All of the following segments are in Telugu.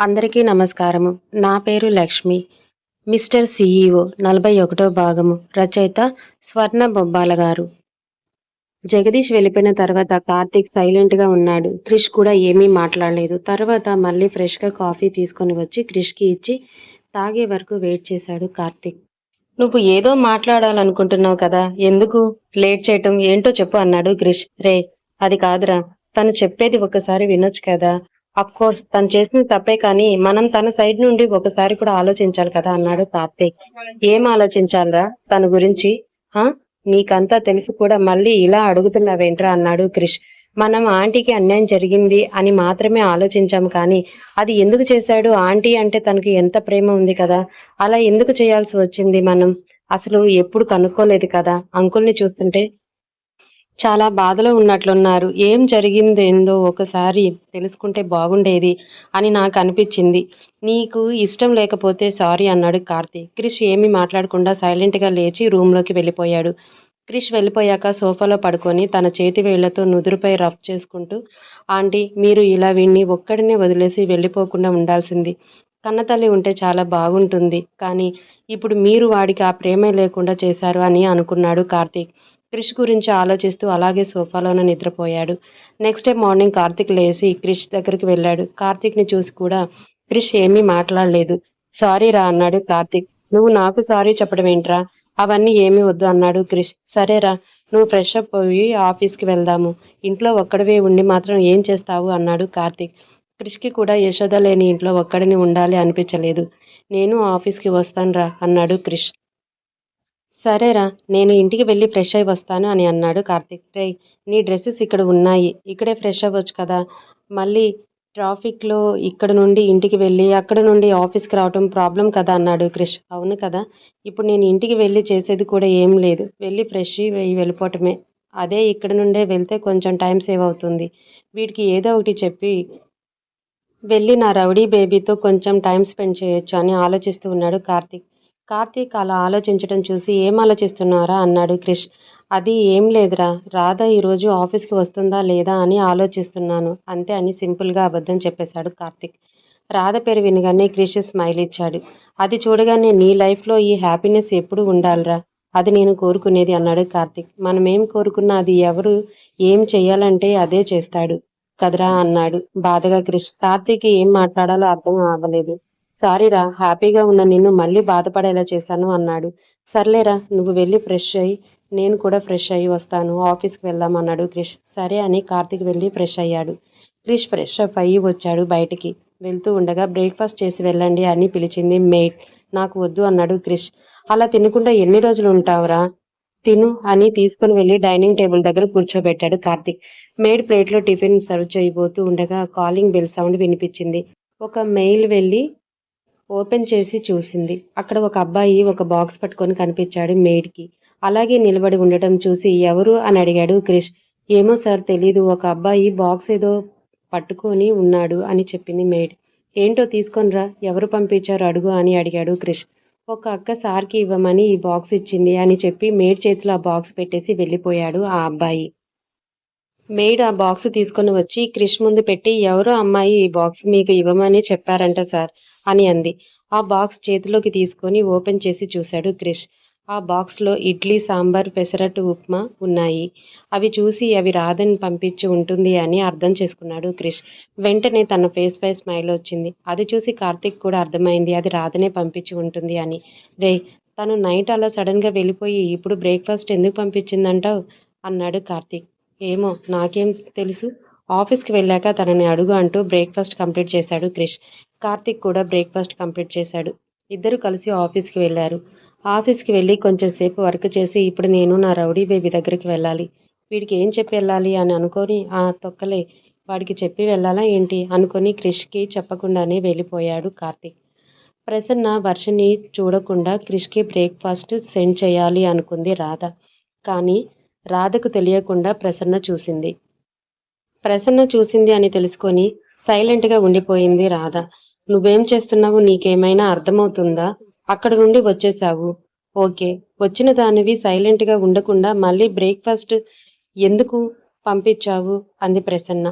అందరికీ నమస్కారము. నా పేరు లక్ష్మి. మిస్టర్ సిఈఓ నలభై ఒకటో భాగము. రచయిత స్వర్ణ బొబ్బాల గారు. జగదీష్ వెళ్ళిపోయిన తర్వాత కార్తీక్ సైలెంట్గా ఉన్నాడు. క్రిష్ కూడా ఏమీ మాట్లాడలేదు. తర్వాత మళ్ళీ ఫ్రెష్గా కాఫీ తీసుకొని వచ్చి క్రిష్కి ఇచ్చి తాగే వరకు వెయిట్ చేశాడు కార్తీక్. నువ్వు ఏదో మాట్లాడాలనుకుంటున్నావు కదా? ఎందుకు? లేట్ చేయటం ఏంటో చెప్పు అన్నాడు క్రిష్. రే అది కాదురా. తను చెప్పేది ఒకసారి వినొచ్చు కదా? అఫ్ కోర్స్ తను చేసిన తప్పే కానీ మనం తన సైడ్ నుండి ఒకసారి కూడా ఆలోచించాలి కదా అన్నాడు కార్తీక్ ఏం ఆలోచించాలరా? తన గురించి ఆ నీకంతా తెలిసి కూడా మళ్ళీ ఇలా అడుగుతున్నావేంట్రా? అన్నాడు క్రిష్. మనం ఆంటీకి అన్యాయం జరిగింది అని మాత్రమే ఆలోచించాం కానీ అది ఎందుకు చేశాడు? ఆంటీ అంటే తనకి ఎంత ప్రేమ ఉంది కదా? అలా ఎందుకు చేయాల్సి వచ్చింది మనం? అసలు ఎప్పుడు కనుక్కోలేదు కదా? అంకుల్ని చూస్తుంటే చాలా బాధలో ఉన్నట్లున్నారు. ఏం జరిగిందేందో ఒకసారి తెలుసుకుంటే బాగుండేది అని నాకు అనిపించింది. నీకు ఇష్టం లేకపోతే సారీ అన్నాడు కార్తీక్ క్రిష్ ఏమీ మాట్లాడకుండా సైలెంట్గా లేచి రూమ్లోకి వెళ్ళిపోయాడు. క్రిష్ వెళ్ళిపోయాక సోఫాలో పడుకొని తన చేతి వేళ్ళతో నుదురుపై రఫ్ చేసుకుంటూ ఆంటీ మీరు ఇలా వీణ్ణి ఒక్కడినే వదిలేసి వెళ్ళిపోకుండా ఉండాల్సింది. కన్నతల్లి ఉంటే చాలా బాగుంటుంది కానీ ఇప్పుడు మీరు వాడికి ఆ ప్రేమే లేకుండా చేశారు అని అనుకున్నాడు కార్తీక్ క్రిష్ గురించి ఆలోచిస్తూ అలాగే సోఫాలోనే నిద్రపోయాడు. నెక్స్ట్ డే మార్నింగ్ కార్తిక్ లేచి క్రిష్ దగ్గరికి వెళ్ళాడు. కార్తిక్ని చూసి కూడా క్రిష్ ఏమీ మాట్లాడలేదు. సారీ రా అన్నాడు కార్తిక్. నువ్వు నాకు సారీ చెప్పడం ఏంట్రా? అవన్నీ ఏమీ వద్దు అన్నాడు క్రిష్. సరేరా నువ్వు ఫ్రెష్ అప్ పోయి ఆఫీస్కి వెళ్దాము. ఇంట్లో ఒక్కడివే ఉండి మాత్రం ఏం చేస్తావు అన్నాడు కార్తిక్. క్రిష్కి కూడా యశోద లేని ఇంట్లో ఒక్కడిని ఉండాలి అనిపించలేదు. నేను ఆఫీస్కి వస్తానురా అన్నాడు క్రిష్. సరేరా నేను ఇంటికి వెళ్ళి ఫ్రెష్ అయి వస్తాను అని అన్నాడు కార్తిక్. రే నీ డ్రెస్సెస్ ఇక్కడ ఉన్నాయి. ఇక్కడే ఫ్రెష్ అవ్వచ్చు కదా. మళ్ళీ ట్రాఫిక్లో ఇక్కడ నుండి ఇంటికి వెళ్ళి అక్కడ నుండి ఆఫీస్కి రావటం ప్రాబ్లం కదా అన్నాడు క్రిష్. అవును కదా. ఇప్పుడు నేను ఇంటికి వెళ్ళి చేసేది కూడా ఏం లేదు. వెళ్ళి ఫ్రెష్ అయ్యి వెళ్ళిపోవటమే. అదే ఇక్కడ నుండే వెళ్తే కొంచెం టైం సేవ్ అవుతుంది. వీటికి ఏదో ఒకటి చెప్పి వెళ్ళి నా రౌడీ బేబీతో కొంచెం టైం స్పెండ్ చేయొచ్చు అని ఆలోచిస్తూ ఉన్నాడు కార్తిక్. కార్తీక్ అలా ఆలోచించడం చూసి ఏం ఆలోచిస్తున్నారా? అన్నాడు క్రిష్. అది ఏం లేదురా. రాధ ఈరోజు ఆఫీస్కి వస్తుందా లేదా అని ఆలోచిస్తున్నాను. అంతే అని సింపుల్గా అబద్ధం చెప్పేశాడు కార్తీక్. రాధ పేరు వినగానే క్రిష్ స్మైల్ ఇచ్చాడు. అది చూడగానే నీ లైఫ్లో ఈ హ్యాపీనెస్ ఎప్పుడు ఉండాలిరా? అది నేను కోరుకునేది అన్నాడు కార్తీక్. మనం ఏం కోరుకున్నా అది ఎవరు ఏం చేయాలంటే అదే చేస్తాడు. కదరా అన్నాడు బాధగా క్రిష్. కార్తీక్ ఏం మాట్లాడాలో అర్థం అవ్వలేదు. సారీరా హ్యాపీగా ఉన్న నిన్ను మళ్ళీ బాధపడేలా చేశాను అన్నాడు. సర్లేరా నువ్వు వెళ్ళి ఫ్రెష్ అయ్యి నేను కూడా ఫ్రెష్ అయ్యి వస్తాను ఆఫీస్కి వెళ్దాం అన్నాడు క్రిష్. సరే అని కార్తిక్ వెళ్ళి ఫ్రెష్ అయ్యాడు. క్రిష్ ఫ్రెష్ అప్ అయ్యి వచ్చాడు బయటికి. వెళ్తూ ఉండగా బ్రేక్ఫాస్ట్ చేసి వెళ్ళండి అని పిలిచింది మేడ్. నాకు వద్దు అన్నాడు క్రిష్. అలా తినకుండా ఎన్ని రోజులు ఉంటావురా? తిను అని తీసుకుని వెళ్ళి డైనింగ్ టేబుల్ దగ్గర కూర్చోబెట్టాడు కార్తిక్. మేడ్ ప్లేట్లో టిఫిన్ సర్వ్ చేయబోతూ ఉండగా కాలింగ్ బెల్ సౌండ్ వినిపించింది. ఒక మెయిల్ వెళ్ళి ఓపెన్ చేసి చూసింది. అక్కడ ఒక అబ్బాయి ఒక బాక్స్ పట్టుకొని కనిపించాడు మేడ్కి. అలాగే నిలబడి ఉండటం చూసి ఎవరు అని అడిగాడు క్రిష్. ఏమో సార్ తెలీదు ఒక అబ్బాయి బాక్స్ ఏదో పట్టుకొని ఉన్నాడు అని చెప్పింది మేడ్. ఏంటో తీసుకొనిరా ఎవరు పంపించారు అడుగు అని అడిగాడు క్రిష్. ఒక అక్క సార్కి ఇవ్వమని ఈ బాక్స్ ఇచ్చింది అని చెప్పి మేడ్ చేతిలో ఆ బాక్స్ పెట్టేసి వెళ్ళిపోయాడు ఆ అబ్బాయి. మేడ్ ఆ బాక్స్ తీసుకొని వచ్చి క్రిష్ ముందు పెట్టి ఎవరో అమ్మాయి ఈ బాక్స్ మీకు ఇవ్వమని చెప్పారంట సార్ అని అంది. ఆ బాక్స్ చేతిలోకి తీసుకొని ఓపెన్ చేసి చూశాడు క్రిష్. ఆ బాక్స్లో ఇడ్లీ సాంబార్ పెసరట్టు ఉప్మా ఉన్నాయి. అవి చూసి అవి రాధని పంపించి ఉంటుంది అని అర్థం చేసుకున్నాడు క్రిష్. వెంటనే తన ఫేస్ పై స్మైల్ వచ్చింది. అది చూసి కార్తిక్ కూడా అర్థమైంది అది రాధనే పంపించి ఉంటుంది అని. రే తను నైట్ అలా సడన్గా వెళ్ళిపోయి ఇప్పుడు బ్రేక్ఫాస్ట్ ఎందుకు పంపించిందంటావు? అన్నాడు కార్తిక్. ఏమో నాకేం తెలుసు. ఆఫీస్కి వెళ్ళాక తనని అడుగు అంటూ బ్రేక్ఫాస్ట్ కంప్లీట్ చేశాడు క్రిష్. కార్తిక్ కూడా బ్రేక్ఫాస్ట్ కంప్లీట్ చేశాడు. ఇద్దరు కలిసి ఆఫీస్కి వెళ్ళారు. ఆఫీస్కి వెళ్ళి కొంచెం సేపు వర్క్ చేసి ఇప్పుడు నేను నా రౌడీ బేబీ దగ్గరికి వెళ్ళాలి. వీడికి ఏం చెప్పి వెళ్ళాలి అని అనుకొని ఆ తొక్కలే వాడికి చెప్పి వెళ్ళాలా ఏంటి? అనుకొని క్రిష్కి చెప్పకుండానే వెళ్ళిపోయాడు కార్తిక్. ప్రసన్న వర్షని చూడకుండా క్రిష్కి బ్రేక్ఫాస్ట్ సెండ్ చేయాలి అనుకుంది రాధ. కానీ రాధకు తెలియకుండా ప్రసన్న చూసింది. ప్రసన్న చూసింది అని తెలుసుకొని సైలెంట్గా ఉండిపోయింది రాధ. నువ్వేం చేస్తున్నావు? నీకేమైనా అర్థమవుతుందా? అక్కడ నుండి వచ్చేసావు ఓకే. వచ్చిన దానివి సైలెంట్గా ఉండకుండా మళ్ళీ బ్రేక్ఫాస్ట్ ఎందుకు పంపించావు? అంది ప్రసన్న.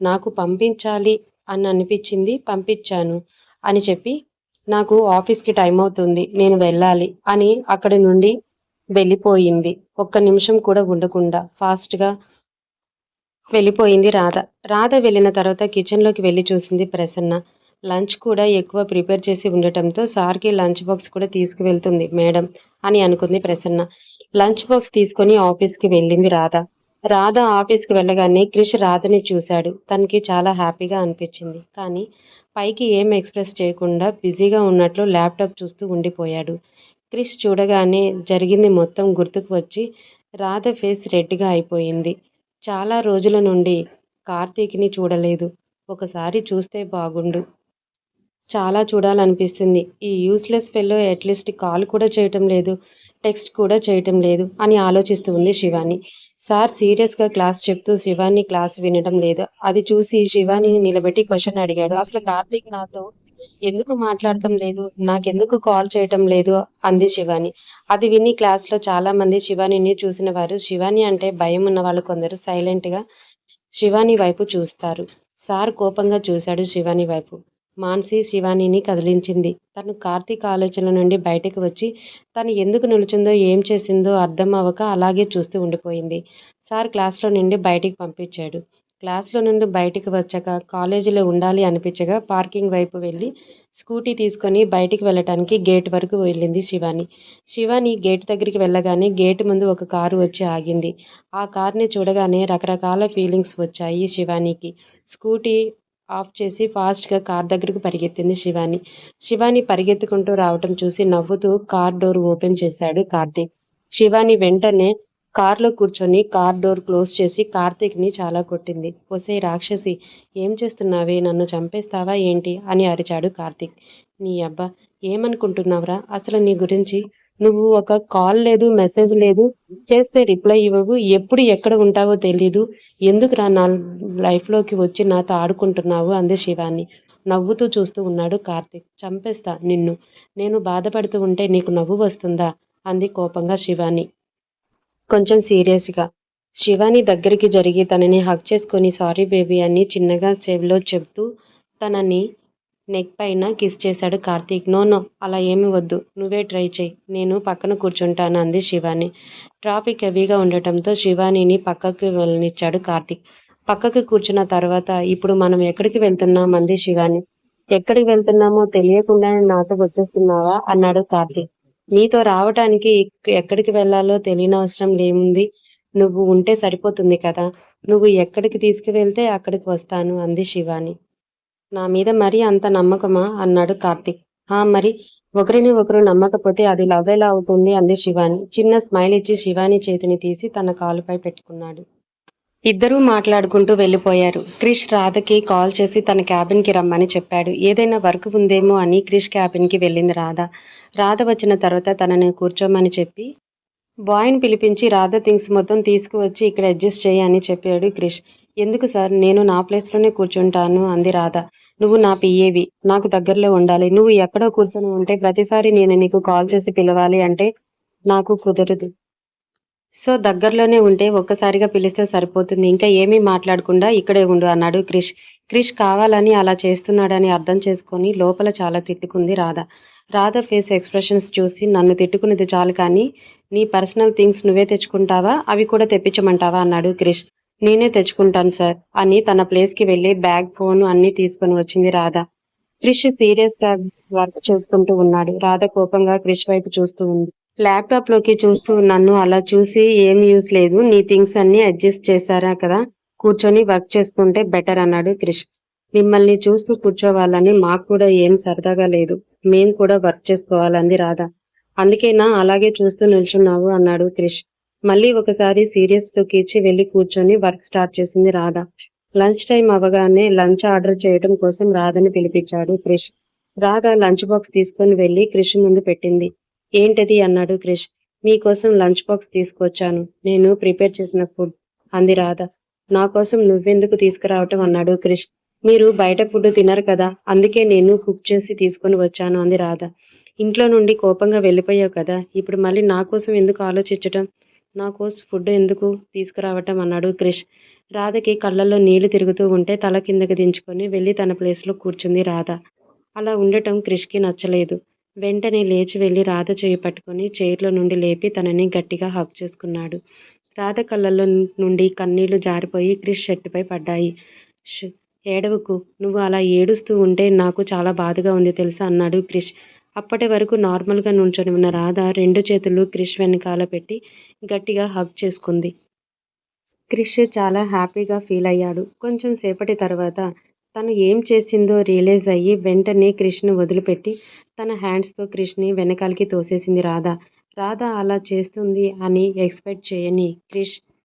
నాకు పంపించాలి అని అనిపించింది పంపించాను అని చెప్పి నాకు ఆఫీస్కి టైం అవుతుంది నేను వెళ్ళాలి అని అక్కడి నుండి వెళ్ళిపోయింది. ఒక్క నిమిషం కూడా ఉండకుండా ఫాస్ట్గా వెళ్ళిపోయింది రాధ. రాధ వెళ్ళిన తర్వాత కిచెన్లోకి వెళ్ళి చూసింది ప్రసన్న. లంచ్ కూడా ఎక్కువ ప్రిపేర్ చేసి ఉండటంతో సార్కి లంచ్ బాక్స్ కూడా తీసుకువెళ్తుంది మేడం అని అనుకుంది ప్రసన్న. లంచ్ బాక్స్ తీసుకొని ఆఫీస్కి వెళ్ళింది రాధ. రాధ ఆఫీస్కి వెళ్ళగానే క్రిష్ రాధని చూశాడు. తనకి చాలా హ్యాపీగా అనిపించింది. కానీ పైకి ఏం ఎక్స్ప్రెస్ చేయకుండా బిజీగా ఉన్నట్లు ల్యాప్టాప్ చూస్తూ ఉండిపోయాడు. క్రిష్ చూడగానే జరిగింది మొత్తం గుర్తుకు వచ్చి రాధ ఫేస్ రెడ్గా అయిపోయింది. చాలా రోజుల నుండి కార్తీక్ని చూడలేదు. ఒకసారి చూస్తే బాగుండు. చాలా చూడాలనిపిస్తుంది. ఈ యూస్లెస్ ఫెల్లో అట్లీస్ట్ కాల్ కూడా చేయటం లేదు టెక్స్ట్ కూడా చేయటం లేదు అని ఆలోచిస్తూ ఉంది శివాని. సార్ సీరియస్గా క్లాస్ చెప్తూ శివాని క్లాస్ వినడం లేదు. అది చూసి శివాని నిలబెట్టి క్వశ్చన్ అడిగాడు. అసలు కార్తీక్ నాతో ఎందుకు మాట్లాడటం లేదు? నాకెందుకు కాల్ చేయటం లేదు? అంది శివాని. అది విని క్లాస్లో చాలా మంది శివానిని చూసిన వారు శివాని అంటే భయం ఉన్న వాళ్ళు కొందరు సైలెంట్గా శివాని వైపు చూస్తారు. సార్ కోపంగా చూశాడు శివాని వైపు. మాన్సి శివానీని కదిలించింది. తను కార్తీక్ ఆలోచనల నుండి బయటకు వచ్చి తను ఎందుకు నిలుచుందో ఏం చేసిందో అర్థం అవ్వక అలాగే చూస్తూ ఉండిపోయింది. సార్ క్లాస్లో నుండి బయటికి పంపించాడు. క్లాస్లో నుండి బయటికి వచ్చాక కాలేజీలో ఉండాలి అనిపించగా పార్కింగ్ వైపు వెళ్ళి స్కూటీ తీసుకొని బయటికి వెళ్ళటానికి గేట్ వరకు వెళ్ళింది శివాని. శివాని గేట్ దగ్గరికి వెళ్ళగానే గేట్ ముందు ఒక కారు వచ్చి ఆగింది. ఆ కార్ని చూడగానే రకరకాల ఫీలింగ్స్ వచ్చాయి శివానికి. స్కూటీ ఆఫ్ చేసి ఫాస్ట్గా కార్ దగ్గరకు పరిగెత్తింది శివాని. శివాని పరిగెత్తుకుంటూ రావటం చూసి నవ్వుతూ కార్ డోర్ ఓపెన్ చేశాడు కార్తీక్. శివాని వెంటనే కార్లో కూర్చొని కార్ డోర్ క్లోజ్ చేసి కార్తీక్ని చాలా కొట్టింది. ఒసే రాక్షసి ఏం చేస్తున్నావే? నన్ను చంపేస్తావా ఏంటి? అని అరిచాడు కార్తీక్. నీ అబ్బా ఏమనుకుంటున్నావురా? అసలు నీ గురించి నువ్వు ఒక కాల్ లేదు మెసేజ్ లేదు చేస్తే రిప్లై ఇవ్వవు ఎప్పుడు ఎక్కడ ఉంటావో తెలీదు. ఎందుకురా నా లైఫ్లోకి వచ్చి నాతో ఆడుకుంటున్నావు? అంది శివాని. నవ్వుతూ చూస్తూ ఉన్నాడు కార్తీక్. చంపేస్తా నిన్ను. నేను బాధపడుతూ ఉంటే నీకు నవ్వు వస్తుందా? అంది కోపంగా శివాని. కొంచెం సీరియస్గా. శివాని దగ్గరికి జరిగి తనని హక్ చేసుకొని సారీ బేబీ అని చిన్నగా సేవ్లో చెబుతూ తనని నెక్ పైన కిస్ చేశాడు కార్తీక్. నో నో అలా ఏమి వద్దు. నువ్వే ట్రై చేయి నేను పక్కన కూర్చుంటాను అంది శివాని. ట్రాఫిక్ హెవీగా ఉండటంతో శివానిని పక్కకి వెళ్ళనిచ్చాడు కార్తీక్. పక్కకు కూర్చున్న తర్వాత ఇప్పుడు మనం ఎక్కడికి వెళ్తున్నాం? అంది శివాని. ఎక్కడికి వెళ్తున్నామో తెలియకుండానే నాతో వచ్చేస్తున్నావా? అన్నాడు కార్తీక్. నీతో రావటానికి ఎక్- ఎక్కడికి వెళ్ళాలో తెలియనవసరం లేముంది. నువ్వు ఉంటే సరిపోతుంది కదా. నువ్వు ఎక్కడికి తీసుకువెళ్తే అక్కడికి వస్తాను అంది శివాని. నా మీద మరీ అంత నమ్మకమా? అన్నాడు కార్తిక్. ఆ మరి ఒకరిని ఒకరు నమ్మకపోతే అది లవ్ ఎలా అవుతుంది? అంది శివాని. చిన్న స్మైల్ ఇచ్చి శివాని చేతిని తీసి తన కాలుపై పెట్టుకున్నాడు. ఇద్దరూ మాట్లాడుకుంటూ వెళ్ళిపోయారు. క్రిష్ రాధకి కాల్ చేసి తన క్యాబిన్కి రమ్మని చెప్పాడు. ఏదైనా వర్క్ ఉందేమో అని క్రిష్ క్యాబిన్కి వెళ్ళింది రాధ. రాధ వచ్చిన తర్వాత తనని కూర్చోమని చెప్పి బాయ్ని పిలిపించి రాధ థింగ్స్ మొత్తం తీసుకువచ్చి ఇక్కడ అడ్జస్ట్ చేయి అని చెప్పాడు క్రిష్. ఎందుకు సార్? నేను నా ప్లేస్లోనే కూర్చుంటాను అంది రాధ. నువ్వు నా పిఏవి నాకు దగ్గరలో ఉండాలి. నువ్వు ఎక్కడో కూర్చొని ఉంటే ప్రతిసారి నేను నీకు కాల్ చేసి పిలవాలి అంటే నాకు కుదరదు. సో దగ్గరలోనే ఉంటే ఒక్కసారిగా పిలిస్తే సరిపోతుంది. ఇంకా ఏమీ మాట్లాడకుండా ఇక్కడే ఉండు అన్నాడు క్రిష్. క్రిష్ కావాలని అలా చేస్తున్నాడని అర్థం చేసుకొని లోపల చాలా తిట్టుకుంది రాధ. రాధ ఫేస్ ఎక్స్ప్రెషన్స్ చూసి నన్ను తిట్టుకునేది చాలు కానీ నీ పర్సనల్ థింగ్స్ నువ్వే తెచ్చుకుంటావా? అవి కూడా తెప్పించమంటావా? అన్నాడు క్రిష్. నేనే తెచ్చుకుంటాను సార్ అని తన ప్లేస్కి వెళ్ళి బ్యాగ్ ఫోన్ అన్ని తీసుకొని వచ్చింది రాధ. క్రిష్ సీరియస్గా వర్క్ చేసుకుంటూ ఉన్నాడు. రాధ కోపంగా క్రిష్ వైపు చూస్తూ ఉంది. ల్యాప్టాప్లోకి చూస్తూ నన్ను అలా చూసి ఏం యూస్ లేదు నీ థింగ్స్ అన్ని అడ్జస్ట్ చేశారా కదా కూర్చొని వర్క్ చేసుకుంటే బెటర్ అన్నాడు క్రిష్. మిమ్మల్ని చూస్తూ కూర్చోవాలని మాకు కూడా ఏం సరదాగా లేదు మేం కూడా వర్క్ చేసుకోవాలంది రాధా. అందుకేనా అలాగే చూస్తూ నిల్చున్నావు అన్నాడు క్రిష్. మళ్ళీ ఒకసారి సీరియస్ లుక్ ఇచ్చి వెళ్ళి కూర్చొని వర్క్ స్టార్ట్ చేసింది రాధ. లంచ్ టైం అవగానే లంచ్ ఆర్డర్ చేయడం కోసం రాధని పిలిపించాడు క్రిష్. రాధ లంచ్ బాక్స్ తీసుకొని వెళ్ళి క్రిష్ ముందు పెట్టింది. ఏంటది? అన్నాడు క్రిష్. మీకోసం లంచ్ బాక్స్ తీసుకొచ్చాను నేను ప్రిపేర్ చేసిన ఫుడ్. అంది రాధ. నా కోసం నువ్వెందుకు తీసుకురావటం? అన్నాడు క్రిష్. మీరు బయట ఫుడ్ తినరు కదా అందుకే నేను కుక్ చేసి తీసుకొని వచ్చాను అంది రాధ. ఇంట్లో నుండి కోపంగా వెళ్ళిపోయావు కదా ఇప్పుడు మళ్ళీ నా కోసం ఎందుకు ఆలోచించటం? నా కోసం ఫుడ్ ఎందుకు తీసుకురావటం? అన్నాడు క్రిష్. రాధకి కళ్ళల్లో నీళ్ళు తిరుగుతూ ఉంటే తల కిందకి దించుకొని వెళ్ళి తన ప్లేస్లో కూర్చుంది రాధ. అలా ఉండటం క్రిష్కి నచ్చలేదు. వెంటనే లేచి వెళ్ళి రాధ చేయి పట్టుకుని చైర్లో నుండి లేపి తనని గట్టిగా హక్ చేసుకున్నాడు. రాధ కళ్ళల్లో నుండి కన్నీళ్ళు జారిపోయి క్రిష్ షర్టుపై పడ్డాయి. ఏడవకు. నువ్వు అలా ఏడుస్తూ ఉంటే నాకు చాలా బాధగా ఉంది తెలుసా? అన్నాడు క్రిష్. అప్పటి వరకు నార్మల్గా నుంచొని ఉన్న రాధ రెండు చేతులు క్రిష్ వెనకాల పెట్టి గట్టిగా హగ్ చేసుకుంది. క్రిష్ చాలా హ్యాపీగా ఫీల్ అయ్యాడు. కొంచెం సేపటి తర్వాత తను ఏం చేసిందో రియలైజ్ అయ్యి వెంటనే కృష్ణ వదిలిపెట్టి తన హ్యాండ్స్తో కృష్ణని వెనకాలకి తోసేసింది రాధ. రాధ అలా చేస్తుంది అని ఎక్స్పెక్ట్ చేయని క్రిష్